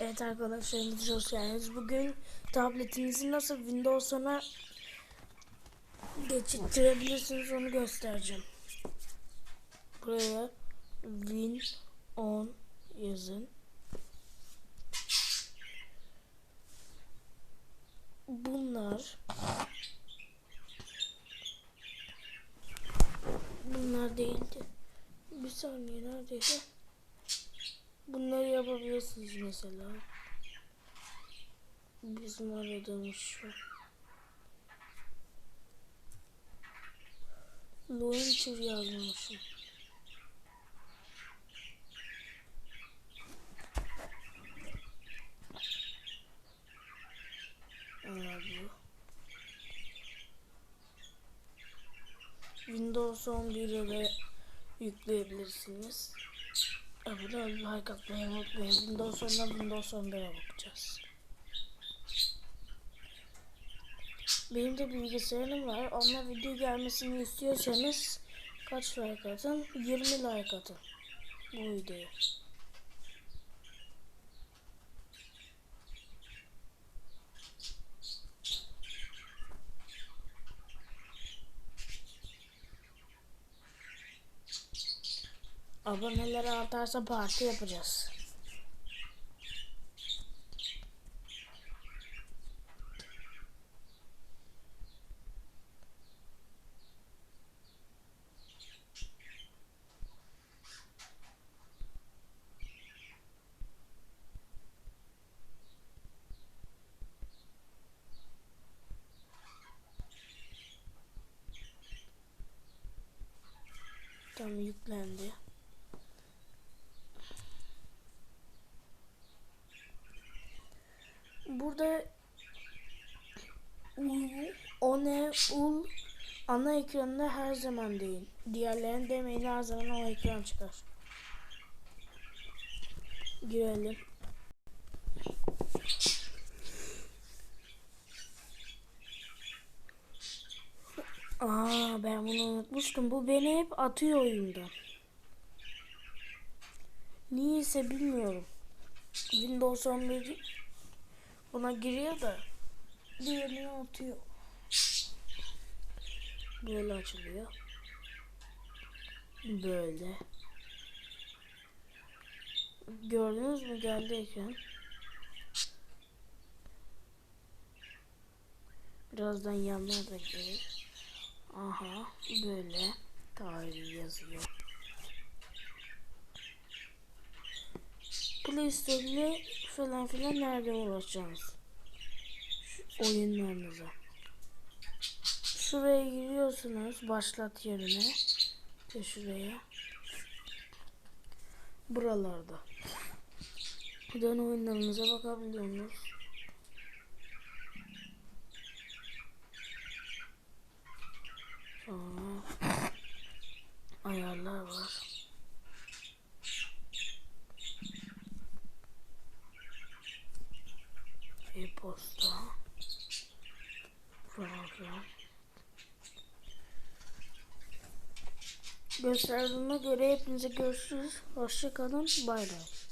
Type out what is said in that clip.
Evet arkadaşlar hepiniz hoş geldiniz. Bugün tabletinizi nasıl Windows'a geçittirebilirsiniz onu göstereceğim. Buraya Win on yazın. Bunlar Bunlar değildi. Bir saniye neredeydi? Bunları yapabilirsiniz mesela. Bizim aradığımız şu. Launcher yazmışım. Bu. Windows 11'e de yükleyebilirsiniz. Abone ol, like atmayı unutmayın. Windows 10'dan Windows 11'e bakacağız. Benim de bilgisayarım var. Ona video gelmesini istiyorsanız kaç like atın? 20 like atın. Bu videoya. Aboneler artarsa parti yapacağız. Tam yüklendi. Burada u- o ne ul ana ekranında her zaman değil. Diğerlerini demeyin her zaman o ekran çıkar. Girelim. Aa ben bunu unutmuştum. Bu beni hep atıyor oyundan. Niyeyse bilmiyorum. Windows 11 buna giriyor da diğerini atıyor. Böyle açılıyor. Böyle. Gördünüz mü geldi ekran. Birazdan yanlar da gelir. Aha böyle tarih yazıyor. Play Store'le falan filan nerede ulaşacaksınız? Şu oyunlarınıza. Şuraya giriyorsunuz başlat yerine. Ve şuraya. Buralarda. Buradan oyunlarınıza bakabiliyorsunuz. Sonra ayarlar var. E-posta filan. Gösterdiğime göre hepinize görüşürüz. Hoşçakalın. Bay bay.